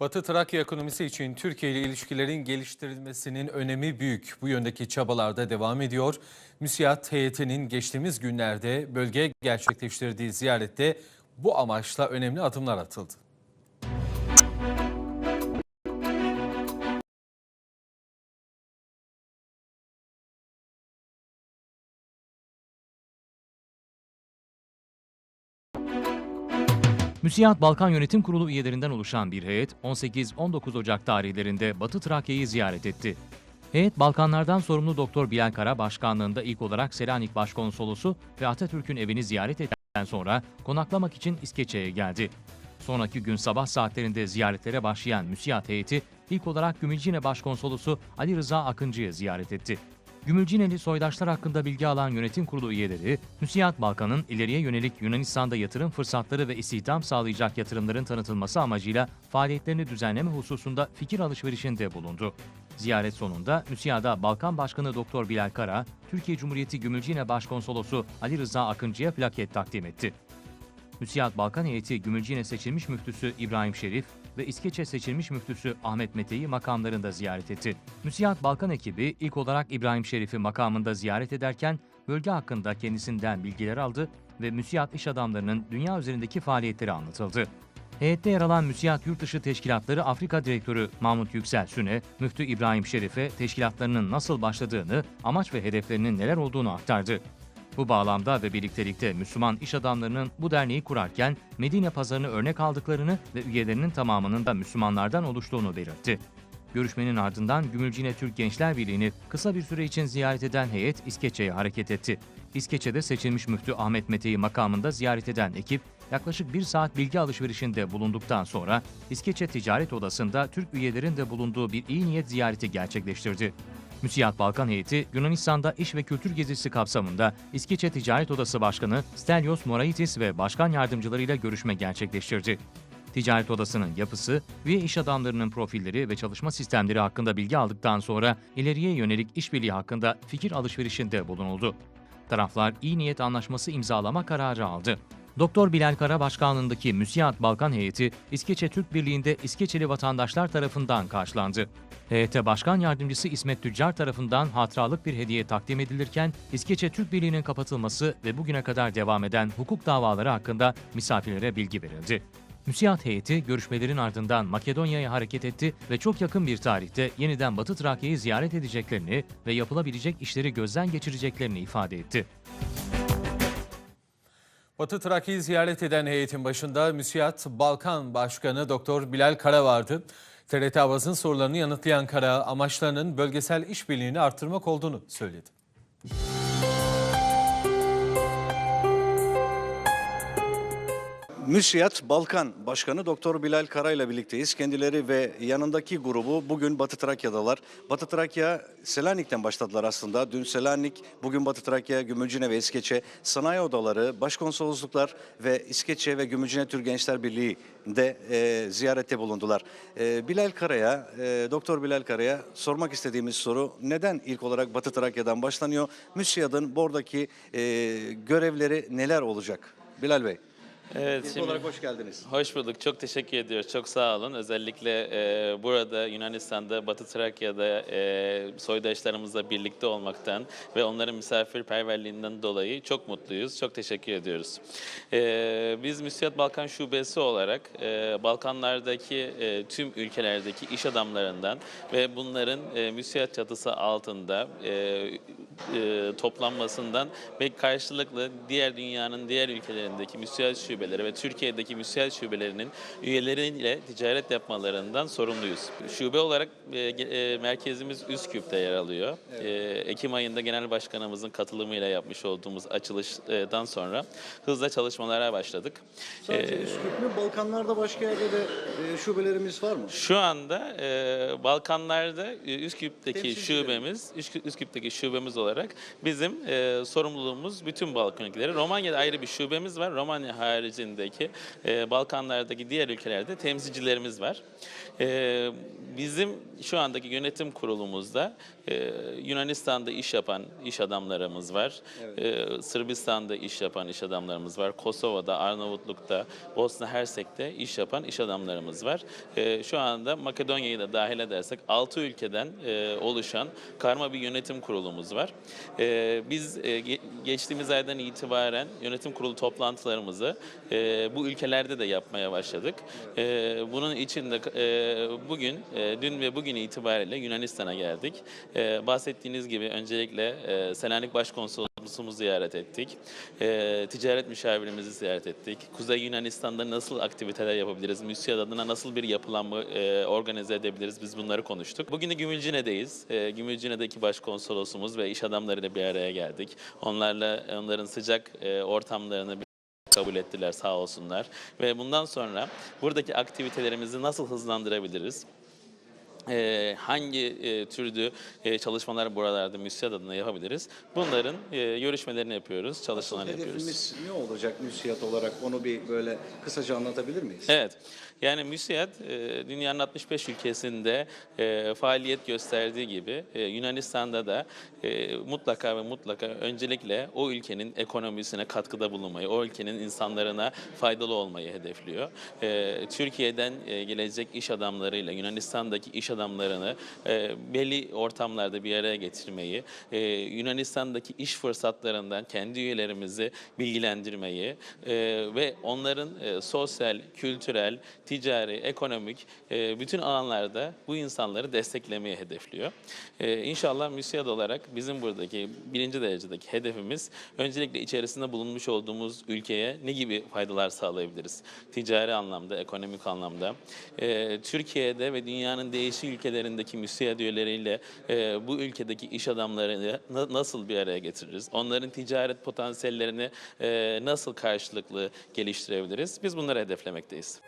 Batı Trakya ekonomisi için Türkiye ile ilişkilerin geliştirilmesinin önemi büyük. Bu yöndeki çabalar da devam ediyor. Müsiyat heyetinin geçtiğimiz günlerde bölgeye gerçekleştirdiği ziyarette bu amaçla önemli adımlar atıldı. Müsiyat Balkan Yönetim Kurulu üyelerinden oluşan bir heyet 18-19 Ocak tarihlerinde Batı Trakya'yı ziyaret etti. Heyet Balkanlardan sorumlu Doktor Bilal Kara başkanlığında ilk olarak Selanik Başkonsolosu ve Atatürk'ün evini ziyaret ettikten sonra konaklamak için İskeçe'ye geldi. Sonraki gün sabah saatlerinde ziyaretlere başlayan Müsiyat heyeti ilk olarak Gümülcine Başkonsolosu Ali Rıza Akıncı'yı ziyaret etti. Gümülcineli soydaşlar hakkında bilgi alan yönetim kurulu üyeleri, Müsiyat Balkan'ın ileriye yönelik Yunanistan'da yatırım fırsatları ve istihdam sağlayacak yatırımların tanıtılması amacıyla faaliyetlerini düzenleme hususunda fikir alışverişinde bulundu. Ziyaret sonunda Müsiyad'a Balkan Başkanı Doktor Bilal Kara, Türkiye Cumhuriyeti Gümülcine Başkonsolosu Ali Rıza Akıncı'ya plaket takdim etti. Müsiyat Balkan heyeti Gümülcine seçilmiş müftüsü İbrahim Şerif ve İskeçe seçilmiş müftüsü Ahmet Mete'yi makamlarında ziyaret etti. Müsiyat Balkan ekibi ilk olarak İbrahim Şerif'i makamında ziyaret ederken bölge hakkında kendisinden bilgiler aldı ve Müsiyat iş adamlarının dünya üzerindeki faaliyetleri anlatıldı. Heyette yer alan Müsiyat Yurtdışı Teşkilatları Afrika Direktörü Mahmut Yüksel Süne, Müftü İbrahim Şerif'e teşkilatlarının nasıl başladığını, amaç ve hedeflerinin neler olduğunu aktardı. Bu bağlamda ve birliktelikte Müslüman iş adamlarının bu derneği kurarken Medine pazarını örnek aldıklarını ve üyelerinin tamamının da Müslümanlardan oluştuğunu belirtti. Görüşmenin ardından Gümülcine Türk Gençler Birliği'ni kısa bir süre için ziyaret eden heyet İskeçe'ye hareket etti. İskeçe'de seçilmiş müftü Ahmet Mete'yi makamında ziyaret eden ekip yaklaşık bir saat bilgi alışverişinde bulunduktan sonra İskeçe Ticaret Odası'nda Türk üyelerin de bulunduğu bir iyi niyet ziyareti gerçekleştirdi. Müsiyat Balkan heyeti Yunanistan'da iş ve kültür gezisi kapsamında İskeçe Ticaret Odası Başkanı Stelios Moraitis ve başkan yardımcılarıyla görüşme gerçekleştirdi. Ticaret Odası'nın yapısı, üye iş adamlarının profilleri ve çalışma sistemleri hakkında bilgi aldıktan sonra ileriye yönelik işbirliği hakkında fikir alışverişinde bulunuldu. Taraflar iyi niyet anlaşması imzalama kararı aldı. Doktor Bilal Kara başkanlığındaki Müsiyat Balkan heyeti İskeçe Türk Birliği'nde İskeçeli vatandaşlar tarafından karşılandı. Heyete Başkan Yardımcısı İsmet Tüccar tarafından hatıralık bir hediye takdim edilirken İskeçe Türk Birliği'nin kapatılması ve bugüne kadar devam eden hukuk davaları hakkında misafirlere bilgi verildi. Müsiyat heyeti görüşmelerin ardından Makedonya'ya hareket etti ve çok yakın bir tarihte yeniden Batı Trakya'yı ziyaret edeceklerini ve yapılabilecek işleri gözden geçireceklerini ifade etti. Batı Trakya'yı ziyaret eden heyetin başında Müsiyat Balkan Başkanı Doktor Bilal Kara vardı. TRT Avaz'ın sorularını yanıtlayan Kara amaçlarının bölgesel işbirliğini artırmak olduğunu söyledi. Müsiyat Balkan Başkanı Doktor Bilal Kara ile birlikteyiz. Kendileri ve yanındaki grubu bugün Batı Trakya'dalar. Batı Trakya Selanik'ten başladılar aslında. Dün Selanik, bugün Batı Trakya, Gümülcine ve İskeçe sanayi odaları, başkonsolosluklar ve İskeçe ve Gümülcine Türk Gençler Birliği'nde e, ziyarette bulundular. E, Bilal Kara'ya, e, Doktor Bilal Kara'ya sormak istediğimiz soru neden ilk olarak Batı Trakya'dan başlanıyor? Müsiyat'ın buradaki e, görevleri neler olacak? Bilal Bey. Evet, İlk şimdi olarak hoş geldiniz. hoş bulduk. Çok teşekkür ediyoruz. Çok sağ olun. Özellikle e, burada Yunanistan'da, Batı Trakya'da e, soydaşlarımızla birlikte olmaktan ve onların misafirperverliğinden dolayı çok mutluyuz. Çok teşekkür ediyoruz. E, biz Müsiyat Balkan Şubesi olarak e, Balkanlardaki e, tüm ülkelerdeki iş adamlarından ve bunların e, Müsiyat çatısı altında e, e, toplanmasından ve karşılıklı diğer dünyanın diğer ülkelerindeki müsiyat şubeleri ve Türkiye'deki müsiyat şubelerinin üyeleriyle ticaret yapmalarından sorumluyuz. Şube olarak e, e, merkezimiz Üsküp'te yer alıyor. E, Ekim ayında Genel Başkanımızın katılımıyla yapmış olduğumuz açılıştan sonra hızla çalışmalara başladık. Sadece E, Üsküp mü? Balkanlarda başka yerde de e, şubelerimiz var mı? Şu anda e, Balkanlarda e, Üsküp'teki şubemiz, Üskü- Üsküp'teki şubemiz olarak bizim e, sorumluluğumuz bütün Balkan ülkeleri. Romanya'da ayrı bir şubemiz var. Romanya haricindeki e, Balkanlardaki diğer ülkelerde temsilcilerimiz var. E, bizim şu andaki yönetim kurulumuzda e, Yunanistan'da iş yapan iş adamlarımız var. E, Sırbistan'da iş yapan iş adamlarımız var. Kosova'da, Arnavutluk'ta, Bosna Hersek'te iş yapan iş adamlarımız var. E, şu anda Makedonya'yı da dahil edersek 6 ülkeden e, oluşan karma bir yönetim kurulumuz var. E, biz e, ge- geçtiğimiz aydan itibaren yönetim kurulu toplantılarımızı e, bu ülkelerde de yapmaya başladık. E, bunun için de e, bugün, e, dün ve bugün itibariyle Yunanistan'a geldik. E, bahsettiğiniz gibi öncelikle e, Selanik Başkonsolosumuzu ziyaret ettik. E, ticaret müşavirimizi ziyaret ettik. Kuzey Yunanistan'da nasıl aktiviteler yapabiliriz? MÜSİAD adına nasıl bir yapılanma e, organize edebiliriz? Biz bunları konuştuk. Bugün de Gümülcine'deyiz. E, Gümülcine'deki başkonsolosumuz ve iş adamlarıyla bir araya geldik. Onlarla onların sıcak e, ortamlarını kabul ettiler sağ olsunlar. Ve bundan sonra buradaki aktivitelerimizi nasıl hızlandırabiliriz? Ee, hangi e, türlü e, çalışmalar buralarda müsiyat adına yapabiliriz? Bunların e, görüşmelerini yapıyoruz, çalışmalarını yapıyoruz. Hedefimiz ne olacak müsiyat olarak onu bir böyle kısaca anlatabilir miyiz? Evet. Yani MÜSİAD e, dünyanın 65 ülkesinde e, faaliyet gösterdiği gibi e, Yunanistan'da da e, mutlaka ve mutlaka öncelikle o ülkenin ekonomisine katkıda bulunmayı, o ülkenin insanlarına faydalı olmayı hedefliyor. E, Türkiye'den e, gelecek iş adamlarıyla Yunanistan'daki iş adamlarını e, belli ortamlarda bir araya getirmeyi, e, Yunanistan'daki iş fırsatlarından kendi üyelerimizi bilgilendirmeyi e, ve onların e, sosyal, kültürel, ticari, ekonomik e, bütün alanlarda bu insanları desteklemeyi hedefliyor. E, İnşallah müsiyad olarak bizim buradaki birinci derecedeki hedefimiz öncelikle içerisinde bulunmuş olduğumuz ülkeye ne gibi faydalar sağlayabiliriz? Ticari anlamda, ekonomik anlamda. E, Türkiye'de ve dünyanın değişik ülkelerindeki müsiyad üyeleriyle e, bu ülkedeki iş adamlarını na- nasıl bir araya getiririz? Onların ticaret potansiyellerini e, nasıl karşılıklı geliştirebiliriz? Biz bunları hedeflemekteyiz.